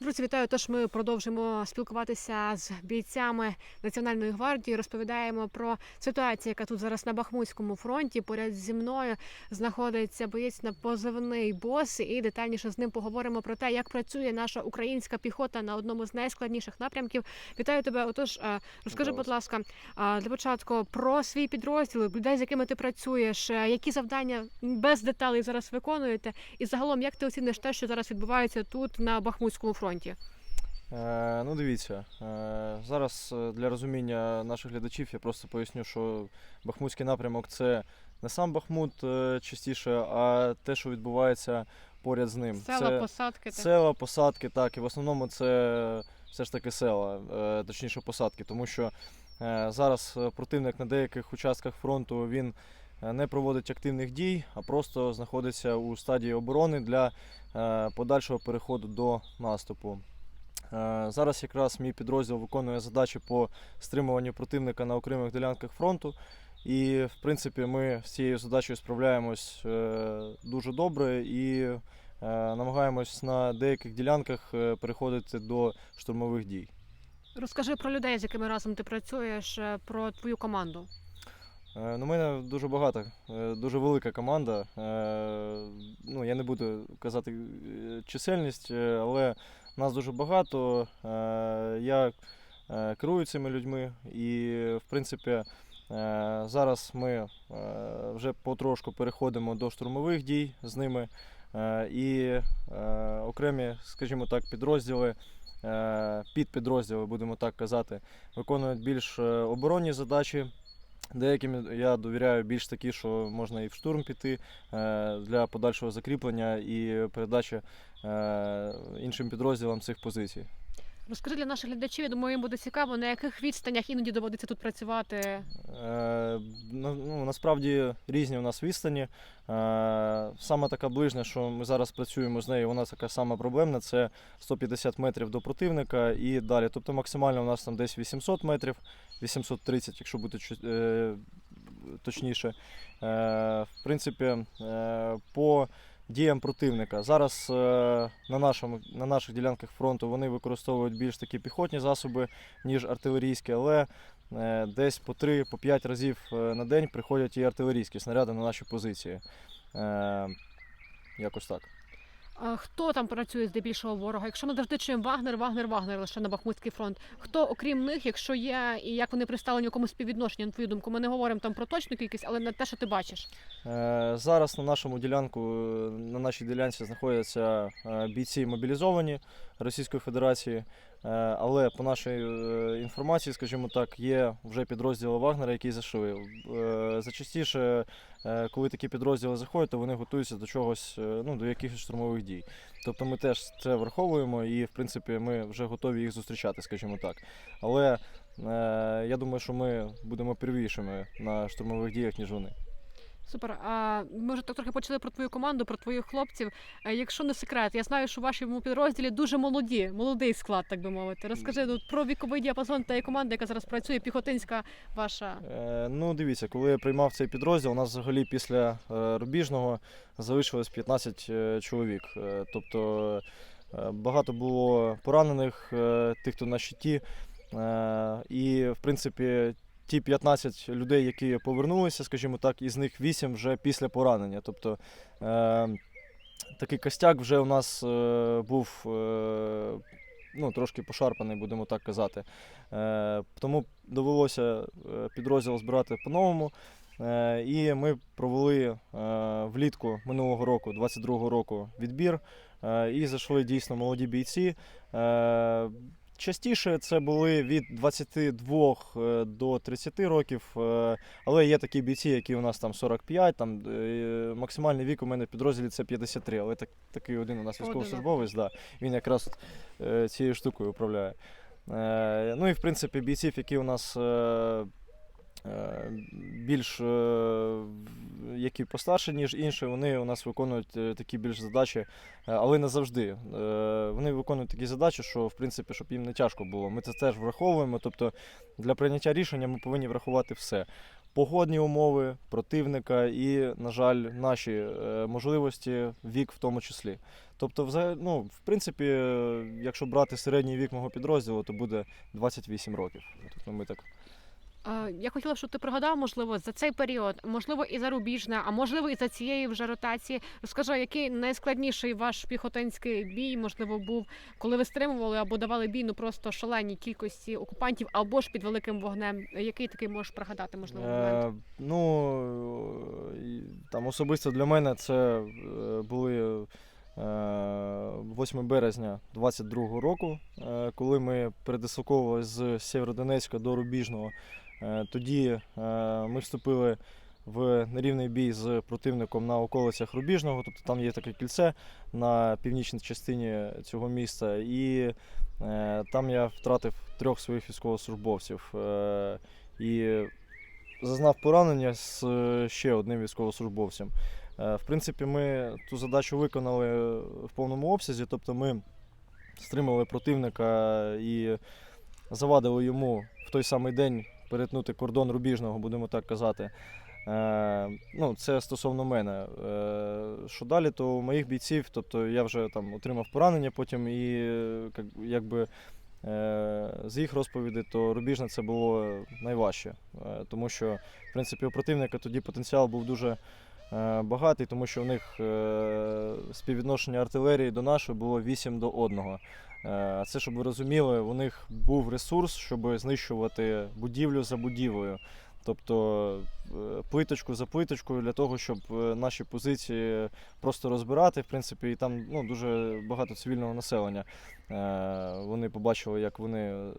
Друзі, вітаю. Тож ми продовжимо спілкуватися з бійцями Національної гвардії. Розповідаємо про ситуацію, яка тут зараз на Бахмутському фронті. Поряд зі мною знаходиться боєць на позивний бос, і детальніше з ним поговоримо про те, як працює наша українська піхота на одному з найскладніших напрямків. Вітаю тебе. Отож, е, розкажи, будь ласка, е, для початку про свій підрозділ, людей, з якими ти працюєш, е, які завдання без деталей зараз виконуєте, і загалом як ти оціниш те, що зараз відбувається тут на Бахмутському фронті? Е, ну, дивіться, е, зараз е, для розуміння наших глядачів я просто поясню, що Бахмутський напрямок це не сам Бахмут е, частіше, а те, що відбувається поряд з ним. Села, це посадки. так. села, посадки, так, і в основному це все ж таки села, е, точніше посадки, тому що е, зараз противник на деяких участках фронту він не проводить активних дій, а просто знаходиться у стадії оборони для е, подальшого переходу до наступу. Е, Зараз якраз мій підрозділ виконує задачі по стримуванню противника на окремих ділянках фронту. І, в принципі, ми з цією задачею справляємось е, дуже добре і е, намагаємось на деяких ділянках е, переходити до штурмових дій. Розкажи про людей, з якими разом ти працюєш, е, про твою команду. Е, Ну, у мене дуже багато, е, дуже велика команда. Е, Ну, я не буду казати чисельність, але нас дуже багато. Я керую цими людьми, і, в принципі, зараз ми вже потрошку переходимо до штурмових дій з ними. І окремі, скажімо так, підрозділи, е, підпідрозділи, будемо так казати, виконують більш оборонні задачі. Деяким я довіряю більш такі, що можна і в штурм піти е, для подальшого закріплення і передачі е, іншим підрозділам цих позицій. Розкажи для наших глядачів, я думаю, їм буде цікаво, на яких відстанях іноді доводиться тут працювати. Е, ну, насправді різні у нас відстані. Е, саме така ближня, що ми зараз працюємо з нею, вона така сама проблемна. Це 150 метрів до противника і далі. Тобто максимально у нас там десь 800 метрів, 830, якщо бути е, точніше. Е, в принципі, е, по діям противника. Зараз е, на, нашому, на наших ділянках фронту вони використовують більш такі піхотні засоби, ніж артилерійські, але е, десь по 3-5 разів е, на день приходять і артилерійські снаряди на наші позиції. Якось так. Хто там працює здебільшого ворога? Якщо ми завжди чуємо Вагнер, Вагнер, Вагнер лише на Бахмутський фронт. Хто окрім них, якщо є, і як вони представлені у якомусь співвідношенні, на твою думку, ми не говоримо там про точну кількість, але на те, що ти бачиш. Е, Зараз на нашому ділянку, на нашій ділянці знаходяться е, бійці мобілізовані Російської Федерації. Е, Але по нашій е, інформації, скажімо так, є вже підрозділи Вагнера, які зайшли. Е, Зачастіше, коли такі підрозділи заходять, то вони готуються до чогось, ну, до якихось штурмових дій. Тобто ми теж це враховуємо і, в принципі, ми вже готові їх зустрічати, скажімо так. Але я думаю, що ми будемо первішими на штурмових діях, ніж вони. Супер. А ми вже так трохи почали про твою команду, про твоїх хлопців. Якщо не секрет, я знаю, що в вашому підрозділі дуже молоді, молодий склад, так би мовити. Розкажи ну, про віковий діапазон тієї команди, яка зараз працює, піхотинська ваша. Е, Ну, дивіться, коли я приймав цей підрозділ, у нас взагалі після е, рубіжного залишилось 15 е, чоловік. Е, Тобто е, багато було поранених, е, тих, хто на щиті. І, в принципі, ті 15 людей, які повернулися, скажімо так, із них 8 вже після поранення. Тобто е, такий костяк вже у нас е, був. е, Ну, трошки пошарпаний, будемо так казати. Е, тому довелося е, підрозділ збирати по-новому. Е, і ми провели е, влітку минулого року, 22-го року, відбір. І зайшли дійсно молоді бійці. Частіше це були від 22 е, до 30 років, е, але є такі бійці, які у нас там 45, там е, максимальний вік у мене в підрозділі це 53, але так, такий один у нас військовослужбовець, да, він якраз цією штукою управляє. Ну і в принципі бійців, які у нас більш е, які постарше, ніж інші, вони у нас виконують е, такі більш задачі, е, але не завжди. Е, Вони виконують такі задачі, що в принципі, щоб їм не тяжко було. Ми це теж враховуємо. Тобто для прийняття рішення ми повинні врахувати все. погодні умови противника і, на жаль, наші е, можливості, вік в тому числі. Тобто, взагалі, ну, в принципі, е, якщо брати середній вік мого підрозділу, то буде 28 років. Тобто ми так Я хотіла, щоб ти пригадав, можливо, за цей період, можливо, і за рубіжне, а можливо, і за цієї вже ротації. Розкажи, який найскладніший ваш піхотинський бій, можливо, був, коли ви стримували або давали бій ну просто шаленій кількості окупантів, або ж під великим вогнем. Який такий можеш пригадати, можливо, момент? Е, ну, там особисто для мене це е, були е, 8 березня 22-го року, е, коли ми передислоковували з Сєвєродонецька до Рубіжного. Е, Тоді е, ми вступили в нерівний бій з противником на околицях Рубіжного, тобто там є таке кільце на північній частині цього міста. І е, там я втратив трьох своїх військовослужбовців. І зазнав поранення з ще одним військовослужбовцем. В принципі, ми ту задачу виконали в повному обсязі, тобто ми стримали противника і завадили йому в той самий день перетнути кордон рубіжного, будемо так казати. Е, ну, це стосовно мене. Е, що далі, то у моїх бійців, тобто я вже там отримав поранення потім, і як- якби е, з їх розповіді, то рубіжне це було найважче. Тому що, в принципі, у противника тоді потенціал був дуже багатий, тому що у них співвідношення артилерії до нашої було 8 до 1. Е, А це, щоб ви розуміли, у них був ресурс, щоб знищувати будівлю за будівлею. Тобто е, плиточку за плиточкою для того, щоб е, наші позиції просто розбирати. В принципі, і там ну, дуже багато цивільного населення. Е, Вони побачили, як вони е,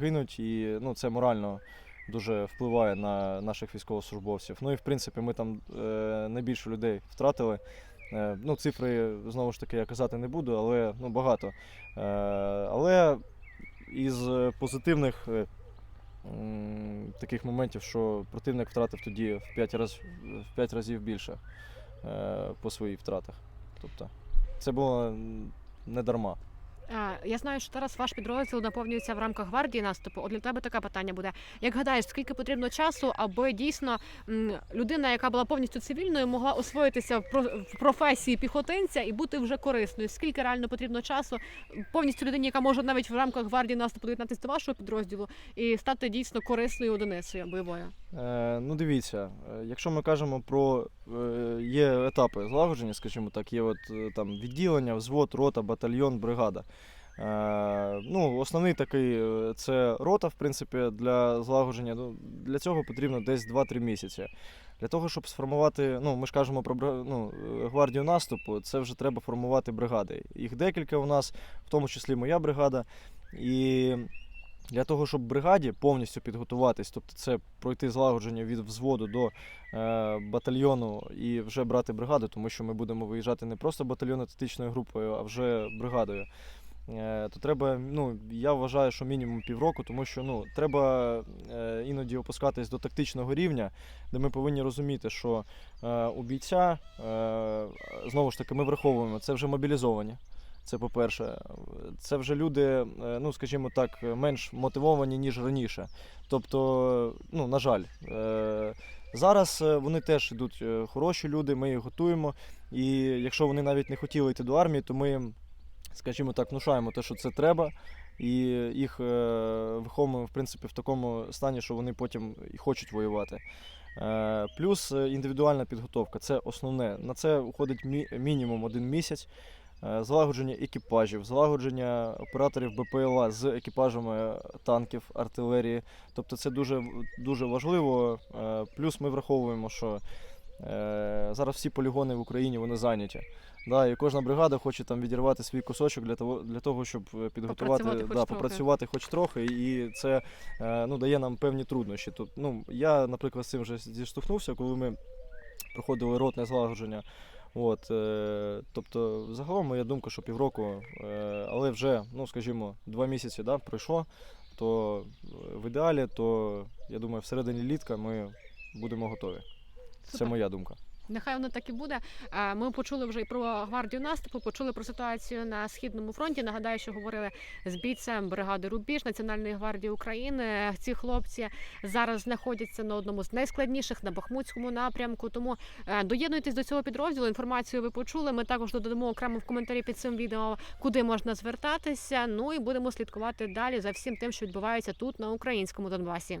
гинуть, і ну, це морально дуже впливає на наших військовослужбовців. Ну і в принципі, ми там е, найбільше людей втратили. Е, Ну, цифри знову ж таки я казати не буду, але ну, багато. Е, Але із позитивних е, таких моментів, що противник втратив тоді в 5, раз, в 5 разів більше по своїх втратах. Тобто це було не дарма. А, Я знаю, що зараз ваш підрозділ наповнюється в рамках гвардії наступу. От для тебе таке питання буде. Як гадаєш, скільки потрібно часу, аби дійсно людина, яка була повністю цивільною, могла освоїтися в про- професії піхотинця і бути вже корисною? Скільки реально потрібно часу повністю людині, яка може навіть в рамках гвардії наступу доєднатися до вашого підрозділу і стати дійсно корисною одиницею бойовою? Е, ну, дивіться, е, якщо ми кажемо про е, є етапи злагодження, скажімо так, є от е, там відділення, взвод, рота, батальйон, бригада. Е, ну, основний такий е, це рота, в принципі, для злагодження. Ну, для цього потрібно десь 2-3 місяці. Для того, щоб сформувати, ну ми ж кажемо про ну, е, гвардію наступу, це вже треба формувати бригади. Їх декілька у нас, в тому числі моя бригада. І для того, щоб бригаді повністю підготуватись, тобто це пройти злагодження від взводу до е, батальйону і вже брати бригаду, тому що ми будемо виїжджати не просто батальйонно-тактичною групою, а вже бригадою. Е, то треба, ну, я вважаю, що мінімум півроку, тому що ну, треба е, іноді опускатись до тактичного рівня, де ми повинні розуміти, що е, у бійця, е, знову ж таки, ми враховуємо, це вже мобілізовані. Це по-перше, це вже люди, е, ну скажімо так, менш мотивовані, ніж раніше. Тобто, ну, на жаль, е, зараз е, вони теж йдуть хороші люди, ми їх готуємо. І якщо вони навіть не хотіли йти до армії, то ми скажімо так, внушаємо те, що це треба, і їх виховуємо в принципі в такому стані, що вони потім і хочуть воювати. Плюс індивідуальна підготовка це основне. На це уходить мінімум один місяць. Е, Злагодження екіпажів, злагодження операторів БПЛА з екіпажами танків, артилерії. Тобто це дуже, дуже важливо. Е, Плюс ми враховуємо, що е, зараз всі полігони в Україні вони зайняті. Да, і кожна бригада хоче там відірвати свій кусочок для того, для того щоб підготувати, Попрацювати хоч да, трохи. хоч трохи, і це ну, дає нам певні труднощі. Тут, ну, я, наприклад, з цим вже зіштовхнувся, коли ми проходили ротне злагодження. От, е, тобто, загалом моя думка, що півроку, е, але вже, ну скажімо, два місяці да, пройшло, то е, в ідеалі, то я думаю, всередині літка ми будемо готові. Це моя думка. Нехай воно так і буде. Ми почули вже і про гвардію наступу, почули про ситуацію на східному фронті. Нагадаю, що говорили з бійцем бригади Рубіж Національної гвардії України. Ці хлопці зараз знаходяться на одному з найскладніших на Бахмутському напрямку. Тому е, доєднуйтесь до цього підрозділу. Інформацію ви почули. Ми також додамо окремо в коментарі під цим відео, куди можна звертатися. Ну і будемо слідкувати далі за всім тим, що відбувається тут на українському Донбасі.